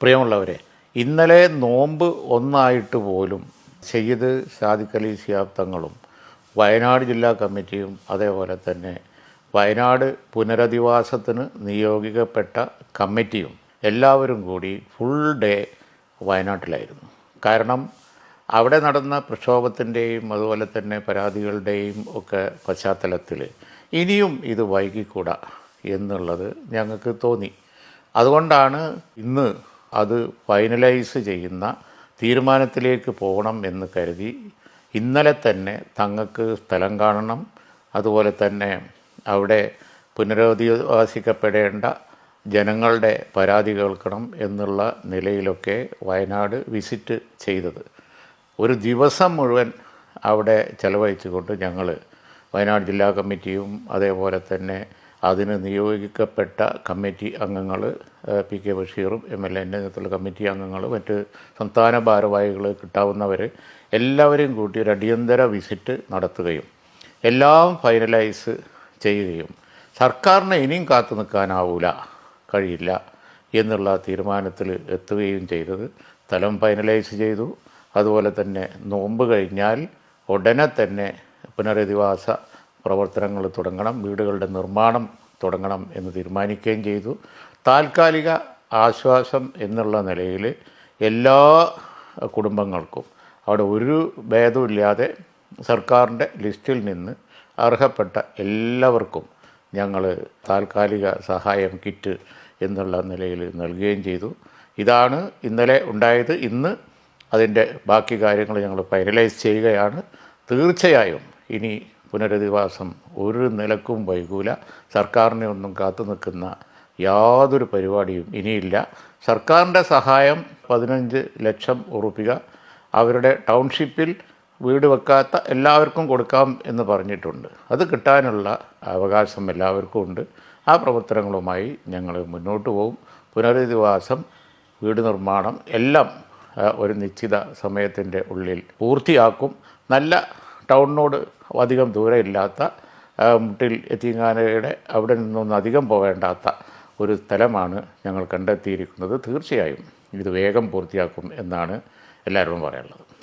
പ്രിയമുള്ളവരെ ഇന്നലെ നോമ്പ് ഒന്നായിട്ട് പോലും സയ്യിദ് സാദിഖ് അലി സിയാബ് തങ്ങളും വയനാട് ജില്ലാ കമ്മിറ്റിയും അതേപോലെ തന്നെ വയനാട് പുനരധിവാസത്തിന് നിയോഗിക്കപ്പെട്ട കമ്മിറ്റിയും എല്ലാവരും കൂടി ഫുൾ ഡേ വയനാട്ടിലായിരുന്നു. കാരണം അവിടെ നടന്ന പ്രക്ഷോഭത്തിന്റെയും അതുപോലെ തന്നെ പരാതികളുടെയും ഒക്കെ പശ്ചാത്തലത്തിൽ ഇനിയും ഇത് വൈകിക്കൂടാ എന്നുള്ളത് ഞങ്ങൾക്ക് തോന്നി. അതുകൊണ്ടാണ് ഇന്ന് അത് ഫൈനലൈസ് ചെയ്യുന്ന തീരുമാനത്തിലേക്ക് പോകണം എന്ന് കരുതി ഇന്നലെ തന്നെ തങ്ങൾക്ക് സ്ഥലം കാണണം. അതുപോലെ തന്നെ അവിടെ പുനരധിവാസിക്കപ്പെടേണ്ട ജനങ്ങളുടെ പരാതി കേൾക്കണം എന്നുള്ള നിലയിലൊക്കെ വയനാട് വിസിറ്റ് ചെയ്തത്. ഒരു ദിവസം മുഴുവൻ അവിടെ ചെലവഴിച്ചുകൊണ്ട് ഞങ്ങൾ വയനാട് ജില്ലാ കമ്മിറ്റിയും അതേപോലെ തന്നെ അതിന് നിയോഗിക്കപ്പെട്ട കമ്മിറ്റി അംഗങ്ങൾ പി കെ ബഷീറും എം എൽ എന്റെ നേതൃത്വത്തിലുള്ള കമ്മിറ്റി അംഗങ്ങൾ മറ്റ് സംസ്ഥാന ഭാരവാഹികൾ കിട്ടാവുന്നവർ എല്ലാവരെയും കൂട്ടി ഒരു അടിയന്തര വിസിറ്റ് നടത്തുകയും എല്ലാം ഫൈനലൈസ് ചെയ്യുകയും സർക്കാരിനെ ഇനിയും കാത്തു നിൽക്കാനാവൂല കഴിയില്ല എന്നുള്ള തീരുമാനത്തിൽ എത്തുകയും ചെയ്തത്. സ്ഥലം ഫൈനലൈസ് ചെയ്തു. അതുപോലെ തന്നെ നോമ്പ് കഴിഞ്ഞാൽ ഉടനെ തന്നെ പുനരധിവാസ പ്രവർത്തനങ്ങൾ തുടങ്ങണം വീടുകളുടെ നിർമ്മാണം തുടങ്ങണം എന്ന് തീരുമാനിക്കുകയും ചെയ്തു. താൽക്കാലിക ആശ്വാസം എന്നുള്ള നിലയിൽ എല്ലാ കുടുംബങ്ങൾക്കും അവിടെ ഒരു ഭേദമില്ലാതെ സർക്കാരിന്റെ ലിസ്റ്റിൽ നിന്ന് അർഹപ്പെട്ട എല്ലാവർക്കും ഞങ്ങൾ താൽക്കാലിക സഹായം കിറ്റ് എന്നുള്ള നിലയിൽ നൽകുകയും ചെയ്തു. ഇതാണ് ഇന്നലെ ഉണ്ടായത്. ഇന്ന് അതിന്റെ ബാക്കി കാര്യങ്ങൾ ഞങ്ങൾ ഫൈനലൈസ് ചെയ്യുകയാണ്. തീർച്ചയായും ഇനി പുനരധിവാസം ഒരു നിലക്കും വൈകൂല. സർക്കാരിനെ ഒന്നും കാത്തു നിൽക്കുന്ന യാതൊരു പരിപാടിയും ഇനിയില്ല. സർക്കാരിന്റെ സഹായം പതിനഞ്ച് ലക്ഷം ഉറുപ്പിക. അവരുടെ ടൗൺഷിപ്പിൽ വീട് വെക്കാത്ത എല്ലാവർക്കും കൊടുക്കാം എന്ന് പറഞ്ഞിട്ടുണ്ട്. അത് കിട്ടാനുള്ള അവകാശം എല്ലാവർക്കും ഉണ്ട്. ആ പ്രവർത്തനങ്ങളുമായി ഞങ്ങൾ മുന്നോട്ട് പോകും പുനരധിവാസം വീട് നിർമ്മാണം എല്ലാം ഒരു നിശ്ചിത സമയത്തിന്റെ ഉള്ളിൽ പൂർത്തിയാക്കും. നല്ല ടൗണിനോട് അധികം ദൂരമില്ലാത്ത മുട്ടിൽ എത്തിങ്ങാനയുടെ അവിടെ നിന്നൊന്നും അധികം പോകേണ്ടാത്ത ഒരു സ്ഥലമാണ് ഞങ്ങൾ കണ്ടെത്തിയിരിക്കുന്നത്. തീർച്ചയായും ഇത് വേഗം പൂർത്തിയാക്കും എന്നാണ് എല്ലാവരോടും പറയാനുള്ളത്.